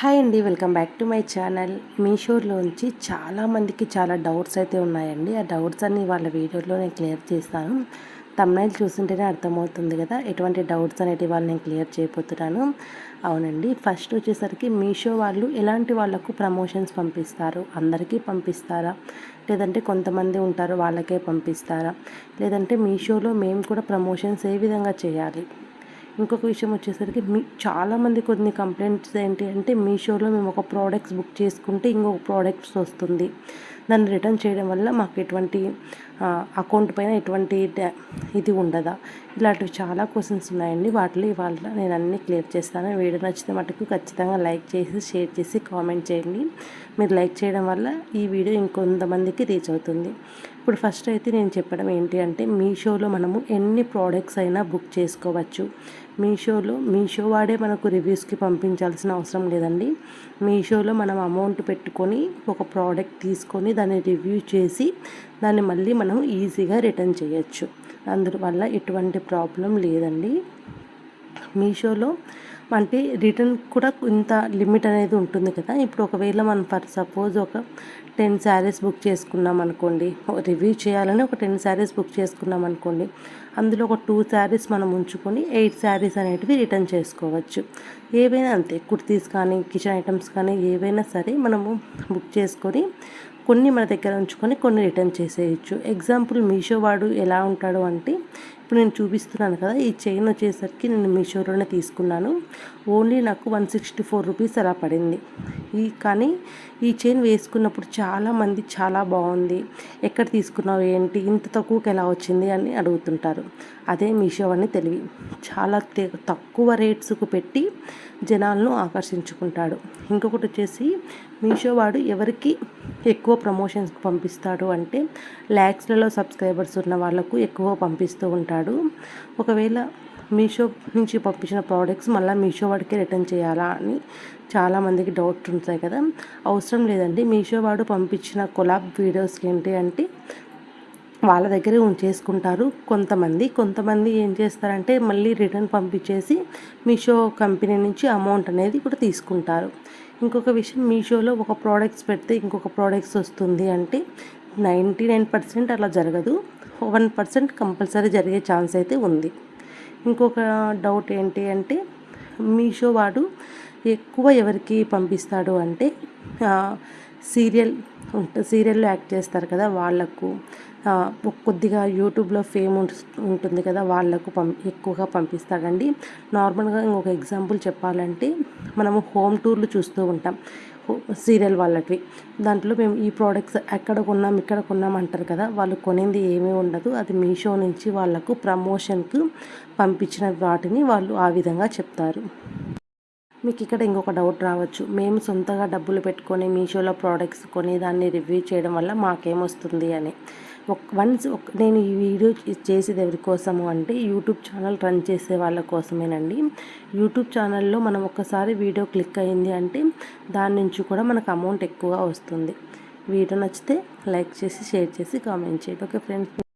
Hi అండి welcome back to my channel. మీషోలోంచి చాలామందికి చాలా డౌట్స్ అయితే ఉన్నాయండి. ఆ డౌట్స్ అన్ని వాళ్ళ వీడియోలో నేను క్లియర్ చేస్తాను. తమ్నైల్ చూస్తుంటేనే అర్థమవుతుంది కదా ఎటువంటి డౌట్స్ అనేవి వాళ్ళు నేను క్లియర్ చేయబోతున్నాను. అవునండి ఫస్ట్ వచ్చేసరికి మీషో వాళ్ళు ఎలాంటి వాళ్ళకు ప్రమోషన్స్ పంపిస్తారు? అందరికీ పంపిస్తారా? లేదంటే కొంతమంది ఉంటారు వాళ్ళకే పంపిస్తారా? లేదంటే మీషోలో మేము కూడా ప్రమోషన్స్ ఏ విధంగా చేయాలి? ఇంకొక విషయం వచ్చేసరికి మీ చాలామంది కొన్ని కంప్లైంట్స్ ఏంటి అంటే మీషోలో మేము ఒక ప్రోడక్ట్స్ బుక్ చేసుకుంటే ఇంకొక ప్రోడక్ట్స్ వస్తుంది. దాన్ని రిటర్న్ చేయడం వల్ల మాకు ఎటువంటి అకౌంట్ పైన ఎటువంటి ఇది ఉండదా? ఇలాంటివి చాలా క్వశ్చన్స్ ఉన్నాయండి. వాటిలో ఇవాళ నేను అన్నీ క్లియర్ చేస్తాను. వీడియో నచ్చితే మటుకు ఖచ్చితంగా లైక్ చేసి షేర్ చేసి కామెంట్ చేయండి. మీరు లైక్ చేయడం వల్ల ఈ వీడియో ఇంకొంతమందికి రీచ్ అవుతుంది. ఇప్పుడు ఫస్ట్ అయితే నేను చెప్పడం ఏంటి అంటే మీషోలో మనము ఎన్ని ప్రోడక్ట్స్ అయినా బుక్ చేసుకోవచ్చు. మీషోలో మీషో వాడే మనకు రివ్యూస్కి పంపించాల్సిన అవసరం లేదండి. మీషోలో మనం అమౌంట్ పెట్టుకొని ఒక ప్రోడక్ట్ తీసుకొని దాన్ని రివ్యూ చేసి దాన్ని మళ్ళీ మనం ఈజీగా రిటర్న్ చేయొచ్చు. అందువల్ల ఎటువంటి ప్రాబ్లం లేదండి. మీషోలో అంటే రిటర్న్ కూడా ఇంత లిమిట్ అనేది ఉంటుంది కదా. ఇప్పుడు ఒకవేళ మనం ఫర్ సపోజ్ ఒక టెన్ శారీస్ బుక్ చేసుకున్నాం అనుకోండి రివ్యూ చేయాలని ఒక టెన్ శారీస్ బుక్ చేసుకున్నాం అనుకోండి అందులో ఒక టూ శారీస్ మనం ఉంచుకొని ఎయిట్ శారీస్ అనేటివి రిటర్న్ చేసుకోవచ్చు. ఏవైనా అంతే కుర్తీస్ కానీ కిచెన్ ఐటమ్స్ కానీ ఏవైనా సరే మనము బుక్ చేసుకొని కొన్ని మన దగ్గర ఉంచుకొని కొన్ని రిటర్న్ చేసేయచ్చు. ఎగ్జాంపుల్ మీషో వాడు ఎలా ఉంటాడు అంటే ఇప్పుడు నేను చూపిస్తున్నాను కదా ఈ చైన్ వచ్చేసరికి నేను మీషోలోనే తీసుకున్నాను. ఓన్లీ నాకు వన్ సిక్స్టీ ఫోర్ రూపీస్ అలా పడింది. ఈ కానీ ఈ చైన్ వేసుకున్నప్పుడు చాలామంది చాలా బాగుంది. ఎక్కడ తీసుకున్నావు ఏంటి? ఇంత తక్కువకి ఎలా వచ్చింది అని అడుగుతుంటారు. అదే మీషో అని తెలివి. చాలా తక్కువ రేట్స్కు పెట్టి జనాలను ఆకర్షించుకుంటాడు. ఇంకొకటి వచ్చేసి మీషో వాడు ఎవరికి ఎక్కువ ప్రమోషన్స్ పంపిస్తాడు అంటే ల్యాక్స్లలో సబ్స్క్రైబర్స్ ఉన్న వాళ్ళకు ఎక్కువ పంపిస్తూ ఉంటాడు. ఒకవేళ మీషో నుంచి పంపించిన ప్రోడక్ట్స్ మళ్ళీ మీషో వాడికి రిటర్న్ చేయాలా అని చాలామందికి డౌట్ ఉంటాయి కదా. అవసరం లేదండి. మీషో వాడు పంపించిన కొలాబ్ వీడియోస్ ఏంటి అంటే వాళ్ళ దగ్గరే ఉంచేసుకుంటారు కొంతమంది. కొంతమంది ఏం చేస్తారంటే మళ్ళీ రిటర్న్ పంపించేసి మీషో కంపెనీ నుంచి అమౌంట్ అనేది కూడా తీసుకుంటారు. ఇంకొక విషయం మీషోలో ఒక ప్రోడక్ట్స్ పెడితే ఇంకొక ప్రోడక్ట్స్ వస్తుంది అంటే నైంటీ నైన్ పర్సెంట్ అలా జరగదు. వన్ పర్సెంట్ కంపల్సరీ జరిగే ఛాన్స్ అయితే ఉంది. ఇంకొక డౌట్ ఏంటి అంటే మీషో వాడు ఎక్కువ ఎవరికి పంపిస్తాడు అంటే సీరియల్ సీరియల్లో యాక్ట్ చేస్తారు కదా వాళ్ళకు. కొద్దిగా యూట్యూబ్లో ఫేమ్ ఉంటుంది కదా వాళ్ళకు పం ఎక్కువగా పంపిస్తాడండి. నార్మల్గా ఇంకొక ఎగ్జాంపుల్ చెప్పాలంటే మనము హోమ్ టూర్లు చూస్తూ ఉంటాం. సీరియల్ వాళ్ళకి. దాంట్లో మేము ఈ ప్రోడక్ట్స్ ఎక్కడ కొన్నాం ఇక్కడ కొన్నాం అంటారు కదా. వాళ్ళు కొనేది ఏమీ ఉండదు. అది మీషో నుంచి వాళ్ళకు ప్రమోషన్కు పంపించిన వాటిని వాళ్ళు ఆ విధంగా చెప్తారు. మీకు ఇక్కడ ఇంకొక డౌట్ రావచ్చు. మేము సొంతగా డబ్బులు పెట్టుకొని మీషోలో ప్రోడక్ట్స్ కొని దాన్ని రివ్యూ చేయడం వల్ల మాకేమొస్తుంది అని. వన్స్ నేను ఈ వీడియో చేసేది ఎవరి కోసము అంటే యూట్యూబ్ ఛానల్ రన్ చేసే వాళ్ళ కోసమేనండి. యూట్యూబ్ ఛానల్లో మనం ఒక్కసారి వీడియో క్లిక్ అయింది అంటే దాని నుంచి కూడా మనకు అమౌంట్ ఎక్కువగా వస్తుంది. వీడియో నచ్చితే లైక్ చేసి షేర్ చేసి కామెంట్ చేయండి. Okay friends.